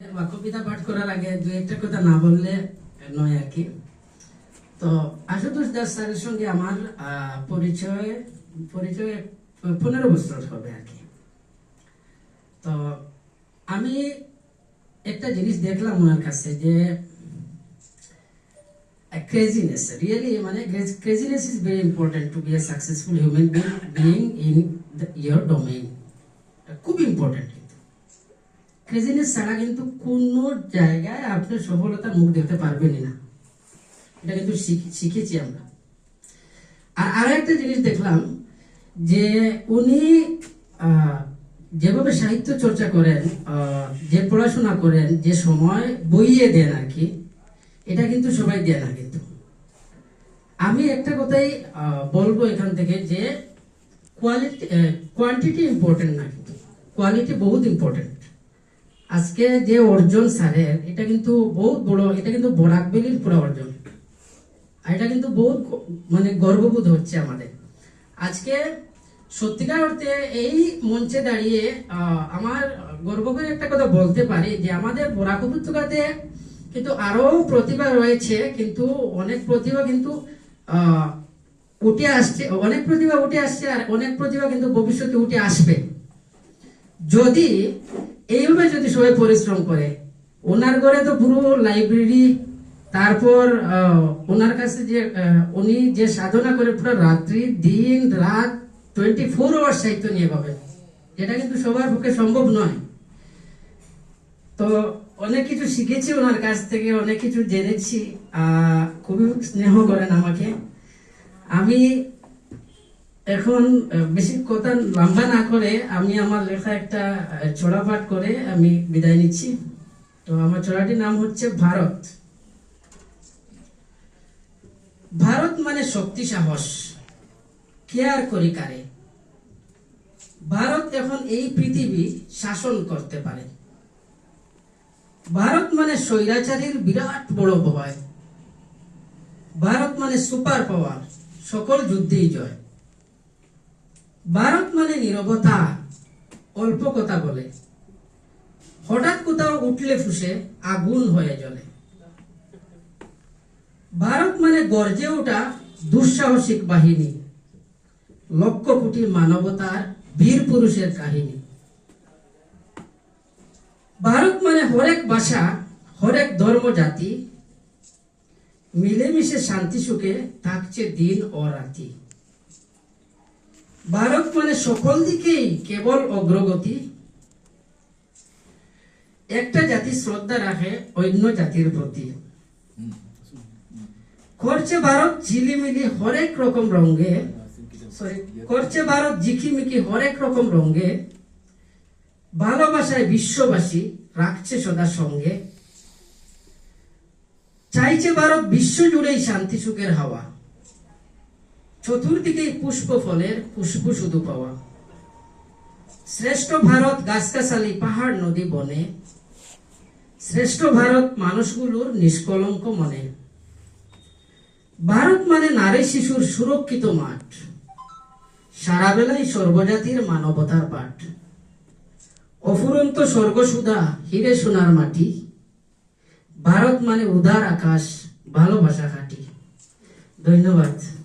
বা কবিতা পাঠ করার আগে দু একটা কথা না বললে নয় আর কি। তো আশুতোষ দাস স্যারের সঙ্গে আমার পরিচয় পরিচয় পনেরো বছর হবে আর কি। তো আমি একটা জিনিস দেখলাম ওনার কাছে যে ক্রেজিনেস রিয়েলি মানে craziness is very important to be successful human being in your domain খুব ইম্পর্টেন্ট ক্রেজিনেস ছাড়া কিন্তু কোনো জায়গায় আপনি সফলতার মুখ দেখতে পারবেনই না। এটা কিন্তু শিখ- শিখেছি আমরা। আর আরও একটা জিনিস দেখলাম যে উনি যেভাবে সাহিত্য চর্চা করেন যে পড়াশোনা করেন, যে সময় বইয়ে দেন আর কি, এটা কিন্তু সবাই দেয় না কিন্তু। আমি একটা কথাই বলব এখান থেকে যে কোয়ালিটি কোয়ান্টিটি ইম্পর্টেন্ট না কিন্তু। কোয়ালিটি বহুত ইম্পর্টেন্ট আজকে যে অর্জন স্যারের, এটা কিন্তু বহুত বড়, এটা কিন্তু বরাকবেলির পুরো অর্জন। আর এটা কিন্তু বহুত মানে গর্ববোধ হচ্ছে আমাদের। আজকে সত্যিকার অর্থে এই মঞ্চে দাঁড়িয়ে আমার গর্ব করে একটা কথা বলতে পারি যে আমাদের বরাক উপত্যকাতে কিন্তু আরও প্রতিভা রয়েছে, কিন্তু অনেক প্রতিভা কিন্তু উঠে আসছে, অনেক প্রতিভা উঠে আসছে আর অনেক প্রতিভা কিন্তু ভবিষ্যতে উঠে আসবে। যদি এইভাবে যদি সবাই পরিশ্রম করে, ওনার ঘরে তো পুরো লাইব্রেরি তারপর ওনার কাছে যে উনি যে সাধনা করে পুরো রাত্রি, দিন, রাত টোয়েন্টি ফোর আওয়ার সাহিত্য নিয়ে পাবেন যেটা কিন্তু সবার পক্ষে সম্ভব নয়। তো অনেক কিছু শিখেছি ওনার কাছ থেকে, অনেক কিছু জেনেছি। খুবই স্নেহ করেন আমাকে। আমি এখন বেশি কথা লম্বা না করে আমি আমার লেখা একটা ছড়া পাঠ করে আমি বিদায় নিচ্ছি। তো আমার ছড়াটির নাম হচ্ছে ভারত। ভারত মানে শক্তি সাহস। কেয়ার করি কারে? ভারত এখন এই পৃথিবী শাসন করতে পারে। ভারত মানে স্বৈরাচারীর বিরাট বড় ভয়। ভারত মানে সুপার পাওয়ার, সকল যুদ্ধেই জয়। ভারত মানে নীরবতা, অল্প কথা বলে। হঠাৎ কোথাও উঠলে ফুসে, আগুন হয়ে জ্বলে। ভারত মানে গর্জে ওঠা দুঃসাহসিক বাহিনী, লক্ষ কোটি মানবতার বীর পুরুষের কাহিনী। ভারত মানে হরেক ভাষা, হরেক ধর্ম, জাতি, মিলেমিশে শান্তি সুখে থাকছে দিন ও রাতি। ভারত মানে সকল দিকেই কেবল অগ্রগতি। একটা জাতি শ্রদ্ধা রাখে, অন্য জাতির প্রতি। করছে ভারত ঝিলিমিলি হরেক রকম রঙে। করছে ভারত ঝিকিমিকি হরেক রকম রঙে। ভালোবাসায় বিশ্ববাসী রাখছে সদা সঙ্গে। চাইছে ভারত বিশ্ব জুড়েই শান্তি সুখের হাওয়া। চতুর্দিকেই পুষ্প ফলের পুষ্প শুধু পাওয়া শ্রেষ্ঠ ভারত গাছগাছালি পাহাড় নদী বনে। শ্রেষ্ঠ ভারত মানুষগুলোর নিষ্কলঙ্ক মনে। ভারত মানে নারী শিশুর সুরক্ষিত মাঠ। সারা বেলায় সর্বজাতির মানবতার পাঠ। অফুরন্ত স্বর্গসুধা হিরে সোনার মাটি। ভারত মানে উদার আকাশ, ভালোবাসা খাটি। ধন্যবাদ।